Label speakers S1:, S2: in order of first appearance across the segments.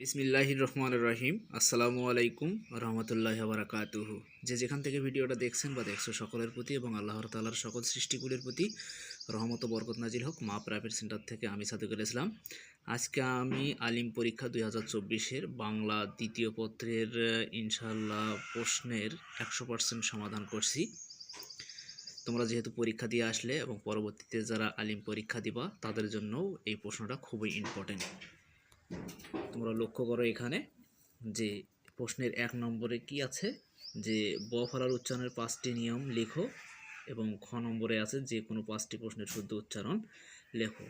S1: বিসমিল্লাহির রহমান রহিম। আসসালামু আলাইকুম রহমতুল্লাহ বারাকাতুহু। যে যেখান থেকে ভিডিওটা দেখছেন বা দেখছ সকলের প্রতি এবং আল্লাহর তালার সকল সৃষ্টিগুলির প্রতি রহমত বরকত নাজির হোক, মা প্রাইভেট সেন্টার থেকে আমি সাদুকুল ইসলাম। আজকে আমি আলিম পরীক্ষা দুই হাজার চব্বিশের বাংলা দ্বিতীয় পত্রের ইনশাল্লাহ প্রশ্নের একশো পার্সেন্ট সমাধান করছি। তোমরা যেহেতু পরীক্ষা দিয়ে আসলে এবং পরবর্তীতে যারা আলিম পরীক্ষা দিবা, তাদের জন্যও এই প্রশ্নটা খুবই ইম্পর্টেন্ট তোমরা লক্ষ্য করো এখানে যে প্রশ্নের এক নম্বরে কি আছে? যে ব ফলার উচ্চারণের পাঁচটি নিয়ম লেখো এবং খ নম্বরে আছে যে কোনো পাঁচটি প্রশ্নের শুদ্ধ উচ্চারণ লেখো।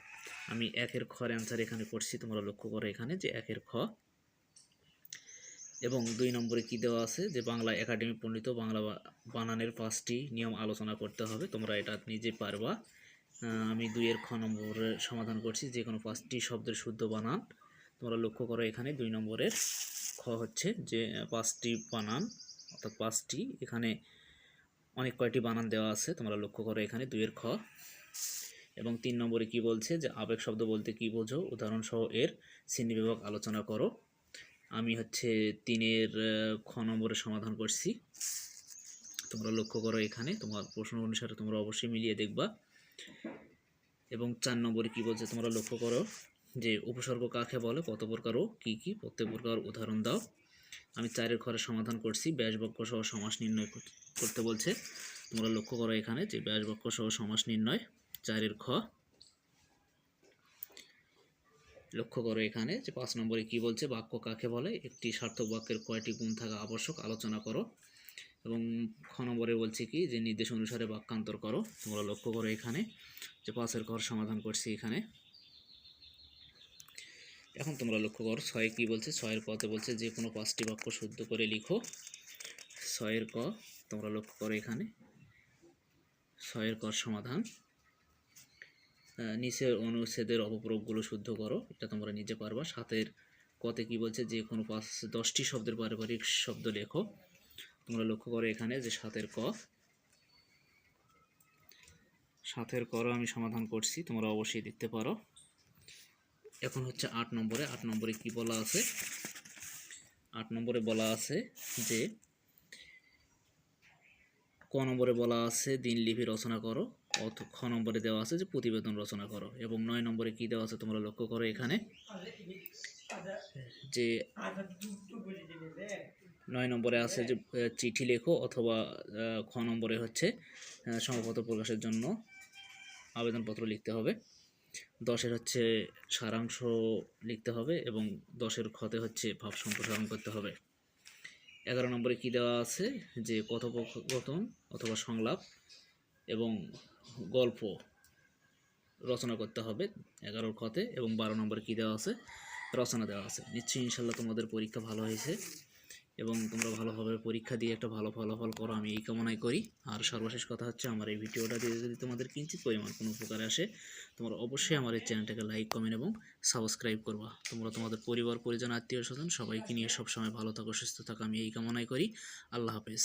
S1: আমি একের খর অ্যান্সার এখানে করছি তোমরা লক্ষ্য করো এখানে যে একের খ। এবং দুই নম্বরে কি দেওয়া আছে? যে বাংলা একাডেমি প্রণীত বাংলা বানানের পাঁচটি নিয়ম আলোচনা করতে হবে, তোমরা এটা নিজে পারবা। আমি দুইয়ের খ নম্বরে সমাধান করছি, যে কোনো পাঁচটি শব্দের শুদ্ধ বানান। তোমরা লক্ষ্য করো এখানে দুই নম্বরের খ হচ্ছে যে পাঁচটি বানান, অর্থাৎ পাঁচটি, এখানে অনেক কয়টি বানান দেওয়া আছে, তোমরা লক্ষ্য করো এখানে দুইয়ের খ। এবং তিন নম্বরে কি বলছে যে, আবেগ শব্দ বলতে কি বোঝো? উদাহরণসহ এর শ্রেণীবিভাগ আলোচনা করো। আমি হচ্ছে তিনের খ নম্বরে সমাধান করছি। তোমরা লক্ষ্য করো এখানে, তোমার প্রশ্ন অনুসারে তোমরা অবশ্যই মিলিয়ে দেখবা। এবং চার নম্বরে কি বলছে তোমরা লক্ষ্য করো? যে উপসর্গ কাকে বলে, কত প্রকার ও কী কী, প্রত্যেক প্রকার উদাহরণ দাও। আমি চারের ঘরে সমাধান করছি, ব্যাস বাক্য সহ সমাস নির্ণয় করতে বলছে। তোমরা লক্ষ্য করো এখানে যে ব্যাস বাক্য সহ সমাস নির্ণয়, চারের খ। লক্ষ্য করো এখানে যে পাঁচ নম্বরে কি বলছে, বাক্য কাকে বলে, একটি সার্থক বাক্যের কয়টি গুণ থাকা আবশ্যক, আলোচনা করো। এবং খ নম্বরে বলছে কি, যে নির্দেশ অনুসারে বাক্যান্তর করো। তোমরা লক্ষ্য করো এখানে যে পাঁচের ঘর সমাধান করছি এখানে। এখন তোমরা লক্ষ্য করো, ছয় কি বলছে? ছয়ের কতে বলছে যে কোনো পাঁচটি বাক্য শুদ্ধ করে লিখো। ছয়ের ক, তোমরা লক্ষ্য করো এখানে। ছয়ের কর সমাধান। নিচের অনুচ্ছেদের অপপ্রয়োগগুলো শুদ্ধ করো, এটা তোমরা নিজে পারবা। সাতের কতে কি বলছে? যে কোনো পাঁচ, দশটি শব্দের পারিবারিক শব্দ লেখো। তোমরা লক্ষ্য করো এখানে যে সাতের ক। সাতের করও আমি সমাধান করছি, তোমরা অবশ্যই দেখতে পারো। এখন হচ্ছে আট নম্বরে আট নম্বরে কি বলা আছে? আট নম্বরে বলা আছে যে ক নম্বরে বলা আছে দিনলিপি রচনা করো অথ খ নম্বরে দেওয়া আছে যে প্রতিবেদন রচনা করো এবং নয় নম্বরে কি দেওয়া আছে তোমরা লক্ষ্য করো এখানে? যে নয় নম্বরে আছে যে চিঠি লেখো অথবা খ নম্বরে হচ্ছে আহ, সংবাদপত্র প্রকাশের জন্য আবেদনপত্র লিখতে হবে। দশের হচ্ছে সারাংশ লিখতে হবে এবং দশের ক্ষতে হচ্ছে ভাব সম্প্রসারণ করতে হবে। এগারো নম্বরে কি দেওয়া আছে? যে কথোপকথন অথবা সংলাপ এবং গল্প রচনা করতে হবে এগারোর ক্ষতে এবং বারো নম্বরে কি দেওয়া আছে? রচনা দেওয়া আছে। নিশ্চয়ই ইনশাল্লাহ তোমাদের পরীক্ষা ভালো হয়েছে। এবং তোমরা ভালোভাবে পরীক্ষা দিয়ে একটা ভালো ফলাফল করো, আমি এই কামনাই করি। আর সর্বশেষ কথা হচ্ছে, আমার এই ভিডিওটা দিয়ে যদি তোমাদের কিঞ্চিত পরিমাণ কোনো উপকারে আসে, তোমরা অবশ্যই আমার এই চ্যানেলটাকে লাইক কমেন্ট এবং সাবস্ক্রাইব করবা। তোমরা তোমাদের পরিবার, পরিজন আত্মীয় স্বজন সবাইকে নিয়ে সবসময় ভালো থাকো, সুস্থ থাকো, আমি এই কামনাই করি। আল্লাহ হাফেজ।